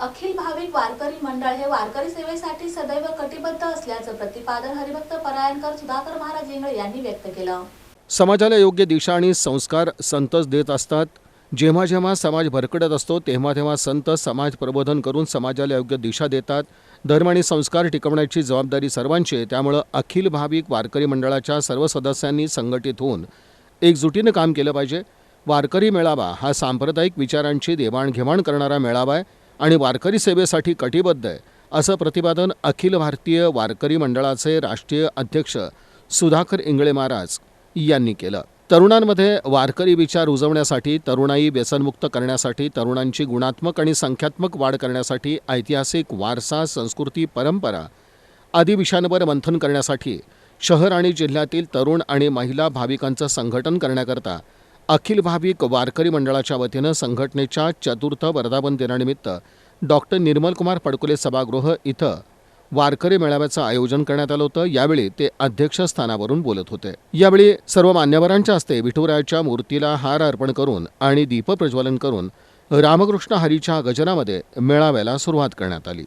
अखिल भाविक वारकरी मंडळ हे वारकरी सेवेसाठी सदैव कटिबद्ध असल्याचं प्रतिपादन हरिभक्त परायणकर सुधाकर महाराज इंगळे यांनी व्यक्त केलं. समाजाला योग्य दिशा आणि संस्कार संतच देत असतात. जेव्हा जेव्हा समाज भरकटत असतो तेव्हा तेव्हा संत समाज प्रबोधन करून समाजाला योग्य दिशा देतात. धर्म आणि संस्कार टिकवण्याची जबाबदारी सर्वांची आहे. त्यामुळं अखिल भाविक वारकरी मंडळाच्या सर्व सदस्यांनी संघटित होऊन एकजुटीनं काम केलं पाहिजे. वारकरी मेळावा हा सांप्रदायिक विचारांची देवाणघेवाण करणारा मेळावा आहे. आणि वारकरी सेवेसाठी कटिबद्ध आहे असं प्रतिपादन अखिल भारतीय वारकरी मंडळाचे राष्ट्रीय अध्यक्ष सुधाकर इंगळे महाराज यांनी केलं. तरुणांमध्ये वारकरी विचार रुजवण्यासाठी तरुणाई व्यसनमुक्त करण्यासाठी तरुणांची गुणात्मक आणि संख्यात्मक वाढ करण्यासाठी ऐतिहासिक वारसा संस्कृती परंपरा आदी विषयांवर मंथन करण्यासाठी शहर आणि जिल्ह्यातील तरुण आणि महिला भाविकांचं संघटन करण्याकरता अखिल भाविक वारकरी मंडळाच्या वतीनं संघटनेच्या चतुर्थ वर्धापन दिनानिमित्त डॉक्टर निर्मलकुमार पडकुले सभागृह इथं वारकरी मेळाव्याचं आयोजन करण्यात आलं होतं. यावेळी ते अध्यक्षस्थानावरून बोलत होते. यावेळी सर्व मान्यवरांच्या हस्ते विठुरायाच्या मूर्तीला हार अर्पण करून आणि दीपप्रज्वलन करून रामकृष्ण हरीच्या गजरामध्ये मेळाव्याला सुरुवात करण्यात आली.